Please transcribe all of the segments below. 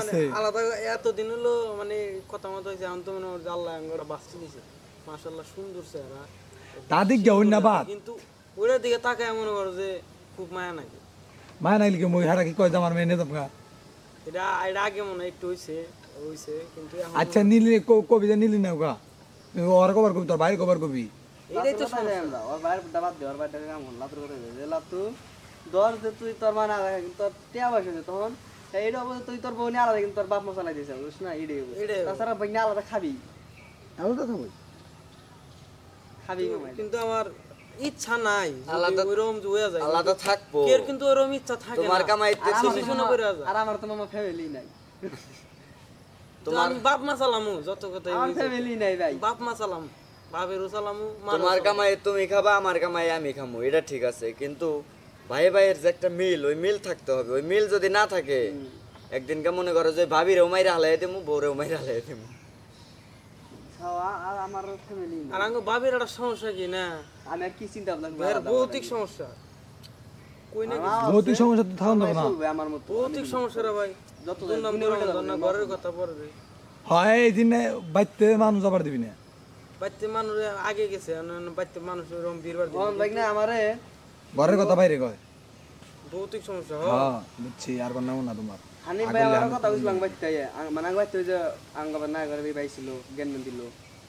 আছে। আলাদা এতদিন হলো মানে কথা মতো এখন তো মনে হয় যে আল্লাহ আমরা বাঁচতে দিছে। মাশাল্লাহ সুন্দর চেহারা। তাদিক গে অন্য বাদ। কিন্তু ওইটার দিকে তাকায় মনে করো যে খুব মায়া নাকি মায় নাইলে কি মই হারা কি কয় আমার মেনে তোমরা এটা এটা আগে মনে হয় একটু হইছে হইছে কিন্তু আচ্ছা নিলি ক- কবি যে নিলি না গা? ওর কবার কবি তোর বাইরে কবার কবি? এটাই তো যায় আমরা ওর বাইরে দাবাত দে ওর বাইরে কাম হল লাতুর কথা যে লাতু দর যে তুই তোর মানে তোর টিয়া হয়েছে তখন এইটা তুই তোর বউ নিয়ে আলাদা কিন্তু তোর বাপ মা চালাই দিয়েছে বুঝছ না? এইটাই এটাই। তাছাড়া বই নিয়ে আলাদা খাবি। আলাদা থাকব খাবি কিন্তু আমার ইচ্ছা নাই। আলাদা- ওইরকম হয়ে যায় আলাদা থাকব। কেউ কিন্তু ওরকম ইচ্ছা থাকে তোমার কামাইতে আর আমার সিচুয়েশনে তো করে আর আমার তো মামা ফ্যামিলি নাই। তো বাপ মা চালামু যত কথা আমার ফ্যামিলি নাই ভাই। বাপ মা চালাম বাপেরও চালামু মারও তোমার কামাই তুমি খাবা আমার কামাই আমি খামু এটা ঠিক আছে। কিন্তু ভাই ভাইয়ের যে একটা মিল ওই মিল থাকতে হবে। ওই মিল যদি না থাকে একদিনকে মনে করো যে ভাবিরেও মাইরা হালাই দেবো বউরেও মাইরা হালাই দেবো আমার ফ্যামিলি আর আঙ্গ বাপের একটা সমস্যা কি না? আমি আর কি চিন্তা ভাবনা করব? ভৌতিক সমস্যা। কই না ভৌতিক সমস্যা তো থাকুন না আমার মতো। ভৌতিক সমস্যা রে ভাই। যত তোর নাম দুনিয়া করে উল্টে তোর না ঘরের কথা পরে রে হয় এই দিন বাইতে মানুষ যাবার দিবি না। বাড়িতে মানুষ আগে গেছে মানুষ বীরবার না আমারে ঘরের কথা বাইরে কয়? ভৌতিক সমস্যা হ্যাঁ বুঝছি আর কোন নাম না তোমার। হানি ভাই আমার কথা বুঝলাম বাইতে মানে আঙ্গ বাইতে যে আঙ্গ না করে পাইছিল জ্ঞান দিল।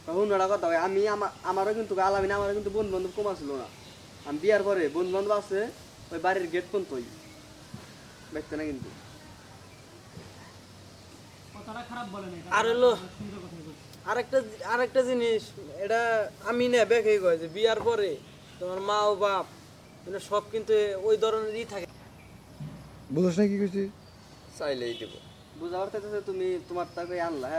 তখন ওরা কথা কয়, আমি আমার আমারও কিন্তু আলামিন আমারও কিন্তু বন্ধু বান্ধব কম আসলো না। আমি বিয়ার পরে বন্ধু বান্ধব আছে ওই বাড়ির গেট পর্যন্তই বাইতে না কিন্তু। আর হলো আরেকটা আরেকটা জিনিস এটা আমি না বেঁকে কয় যে বিয়ার পরে তোমার মা ও বাপ মানে সব কিন্তু ওই ধরনেরই থাকে। বুঝছ না কি কইছি চাইলেই দিব। বুঝা পারতেছে তুমি তোমার তাকে আনলা